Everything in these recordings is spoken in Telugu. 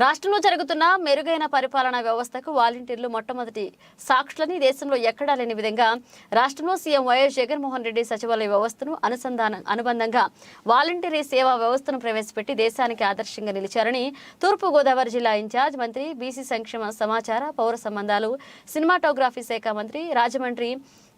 రాష్ట్రంలో జరుగుతున్న మెరుగైన పరిపాలనా వ్యవస్థకు వాలంటీర్లు మొట్టమొదటి సాక్షులని దేశంలో ఎక్కడా లేని విధంగా రాష్ట్రంలో సీఎం వైఎస్ జగన్మోహన్ రెడ్డి సచివాలయ వ్యవస్థను అనుసంధానం అనుబంధంగా వాలంటీరీ సేవా వ్యవస్థను ప్రవేశపెట్టి దేశానికి ఆదర్శంగా నిలిచారని తూర్పుగోదావరి జిల్లా ఇన్ఛార్జ్ మంత్రి బీసీ సంక్షేమ సమాచార పౌర సంబంధాలు సినిమాటోగ్రఫీ శాఖ మంత్రి రాజమండ్రి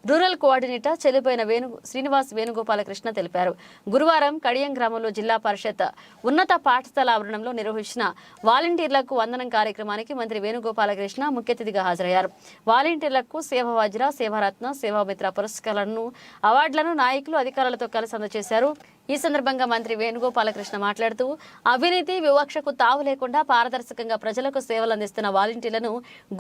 రూరల్ కోఆర్డినేటర్ చెల్లిపోయిన వేణు శ్రీనివాస్ వేణుగోపాలకృష్ణ తెలిపారు. గురువారం కడియం గ్రామంలో జిల్లా పరిషత్ ఉన్నత పాఠశాల ఆవరణంలో నిర్వహించిన వాలంటీర్లకు వందనం కార్యక్రమానికి మంత్రి వేణుగోపాలకృష్ణ ముఖ్య అతిథిగా హాజరయ్యారు. వాలంటీర్లకు సేవ వజ్ర సేవారత్న సేవామిత్ర పురస్కారాలను అవార్డులను నాయకులు అధికారులతో కలిసి అందజేశారు. ఈ సందర్భంగా మంత్రి వేణుగోపాలకృష్ణ మాట్లాడుతూ అవినీతి వివక్షకు తావు లేకుండా పారదర్శకంగా ప్రజలకు సేవలు అందిస్తున్న వాలంటీర్లను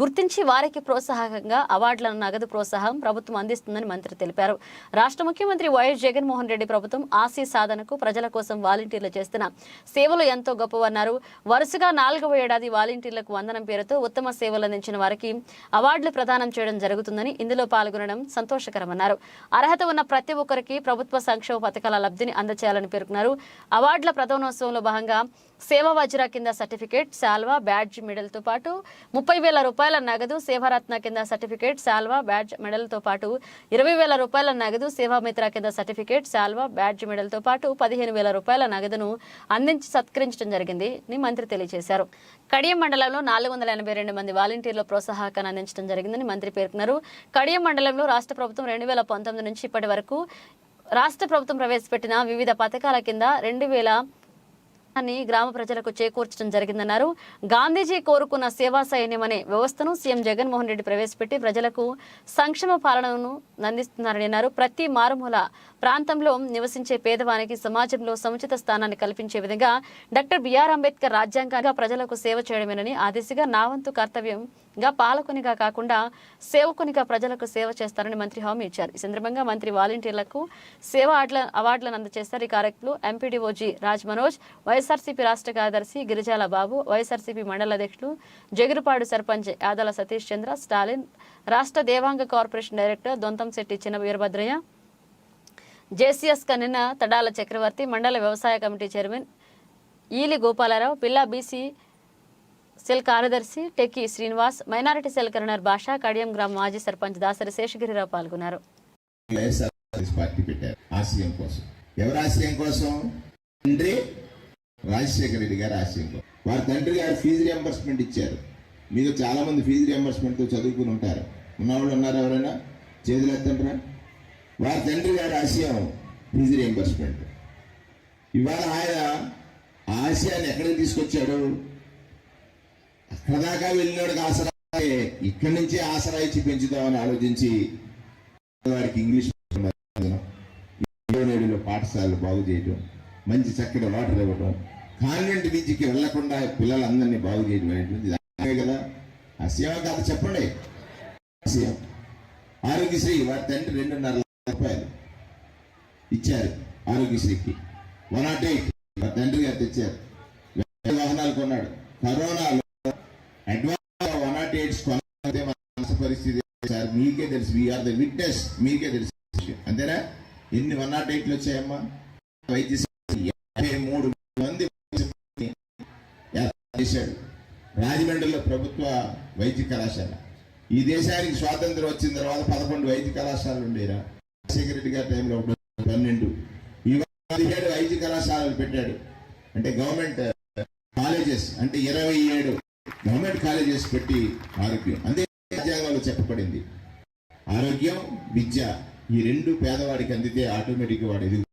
గుర్తించి వారికి ప్రోత్సాహకంగా అవార్డులను నగదు ప్రోత్సాహం ప్రభుత్వం అందిస్తుందని మంత్రి తెలిపారు. రాష్ట్ర ముఖ్యమంత్రి వైఎస్ జగన్మోహన్ రెడ్డి ప్రభుత్వం ఆశీ సాధనకు ప్రజల కోసం వాలంటీర్లు చేస్తున్న సేవలు ఎంతో గొప్పవన్నారు. వరుసగా నాలుగవ ఏడాది వాలంటీర్లకు వందనం పేరుతో ఉత్తమ సేవలు అందించిన వారికి అవార్డులు ప్రదానం చేయడం జరుగుతుందని ఇందులో పాల్గొనడం సంతోషకరమన్నారు. అర్హత ఉన్న ప్రతి ఒక్కరికి ప్రభుత్వ సంక్షేమ పథకాల లబ్ధిని అందచేయాలని పేర్కొన్నారు. అవార్డుల ప్రధానోత్సవంలో భాగంగా సేవా వజ్ర కింద సర్టిఫికేట్ శాల్వా బ్యాడ్జ్ మెడల్తో పాటు ముప్పై వేల రూపాయల నగదు సేవారత్న కింద సర్టిఫికేట్ శాల్వా బ్యాడ్జ్ మెడల్తో పాటు ఇరవై వేల రూపాయల నగదు సేవామిత్ర కింద సర్టిఫికేట్ శాల్వా బ్యాడ్జ్ మెడల్తో పాటు పదిహేను వేల రూపాయల నగదును అందించి సత్కరించడం జరిగింది అని మంత్రి తెలియజేశారు. కడియం మండలంలో నాలుగు వందల ఎనభై రెండు మంది వాలంటీర్ల ప్రోత్సాహకాన్ని అందించడం జరిగిందని మంత్రి పేర్కొన్నారు. కడియం మండలంలో రాష్ట్ర ప్రభుత్వం రెండు వేల పంతొమ్మిది నుంచి ఇప్పటి వరకు రాష్ట్ర ప్రభుత్వం ప్రవేశపెట్టిన వివిధ పథకాల కింద రెండు వేల అని గ్రామ ప్రజలకు చేకూర్చడం జరిగిందన్నారు. గాంధీజీ కోరుకున్న సేవా సైన్యం అనే వ్యవస్థను సీఎం జగన్మోహన్ రెడ్డి ప్రవేశపెట్టి ప్రజలకు సంక్షేమ పాలనను అందిస్తున్నారని అన్నారు. ప్రతి మారుమూల ప్రాంతంలో నివసించే పేదవానికి సమాజంలో సముచిత స్థానాన్ని కల్పించే విధంగా డాక్టర్ బిఆర్ అంబేద్కర్ రాజ్యాంగంగా ప్రజలకు సేవ చేయడమేనని ఆ దిశగా నా వంతు కర్తవ్యంగా పాలకునిగా కాకుండా సేవకునిగా ప్రజలకు సేవ చేస్తారని మంత్రి హామీ ఇచ్చారు. ఈ సందర్భంగా మంత్రి వాలంటీర్లకు సేవ అవార్డులను అందజేస్తారు. ఈ కార్యక్రమంలో ఎంపీడీఓజీ రాజ్ మనోజ్ వైఎస్ఆర్సీపీ రాష్ట్ర కార్యదర్శి గిరిజాల బాబు వైఎస్ఆర్సీపీ మండల అధ్యక్షులు జగిరిపాడు సర్పంచ్ యాదల సతీష్ చంద్ర స్టాలిన్ రాష్ట్ర దేవాంగ కార్పొరేషన్ డైరెక్టర్ దొంతంశెట్టి చిన్న వీరభద్రయ్య జేసీఎస్ కన్నిన తడాల చక్రవర్తి మండల వ్యవసాయ కమిటీ చైర్మన్ ఈలి గోపాలరావు పిల్లా బీసీ సెల్ కార్యదర్శి టెక్కి శ్రీనివాస్ మైనారిటీ సెల్ కరణర్ భాష కడియం గ్రామ మాజీ సర్పంచ్ దాసరి శేషగిరిరావు పాల్గొన్నారు. పార్టీ పెట్టారు ఆశయం కోసం. ఆశయం కోసం? తండ్రి రాజశేఖర రెడ్డి గారి ఆశయంలో. వారి తండ్రి గారు ఫీజు రియంబర్స్మెంట్ ఇచ్చారు. మీరు చాలా మంది ఫీజు రియంబర్స్మెంట్తో చదువుకుని ఉంటారు. ఉన్నవాళ్ళు ఉన్నారు ఎవరైనా? చేతులు ఎత్తంటారా వారి తండ్రి గారి ఆశయం ఫీజు రియంబర్స్మెంట్ ఇవాళ ఆయన ఆశయాన్ని ఎక్కడికి తీసుకొచ్చాడు? అక్కడ దాకా వెళ్ళినోడికి ఆసరా ఇక్కడి నుంచే ఆసరా ఇచ్చి పెంచుదామని ఆలోచించి వారికి ఇంగ్లీష్ నేడులో పాఠశాలలు బాగు చేయటం మంచి చక్కటి వాటర్ ఇవ్వడం కాన్వెంట్ బీచ్కి వెళ్ళకుండా పిల్లలందరినీ బాగు చేయడం కదా. ఆ సేవ కథ చెప్పండి. ఆరోగ్యశ్రీ వారి తండ్రి రెండున్నర రూపాయలు ఇచ్చారు ఆరోగ్యశ్రీకి. వన్ నాట్ ఎయిట్ వారి తండ్రి గారు తెచ్చారు. వాహనాలు కొన్నాడు. కరోనాలో అడ్వాన్స్ వన్ నాట్ ఎయిట్ మన పరిస్థితి సార్? మీకే తెలుసు. వీఆర్ ద విట్నెస్ మీకే తెలుసు. అంతేనా? ఎన్ని వన్ నాట్ ఎయిట్లు వచ్చాయమ్మా? వైద్య రాజమండ్రిలో ప్రభుత్వ వైద్య కళాశాల. ఈ దేశానికి స్వాతంత్రం వచ్చిన తర్వాత పదకొండు వైద్య కళాశాలలు ఉండేరా. రాజశేఖర రెడ్డి గారి టైంలో పన్నెండు. పదిహేడు వైద్య కళాశాలలు పెట్టాడు. అంటే గవర్నమెంట్ కాలేజెస్ అంటే ఇరవై ఏడు గవర్నమెంట్ కాలేజెస్ పెట్టి ఆరోగ్యం. అంతే రాజ్యాంగంలో చెప్పబడింది. ఆరోగ్యం విద్య ఈ రెండు పేదవాడికి అందితే ఆటోమేటిక్ వాడు ఎదుగు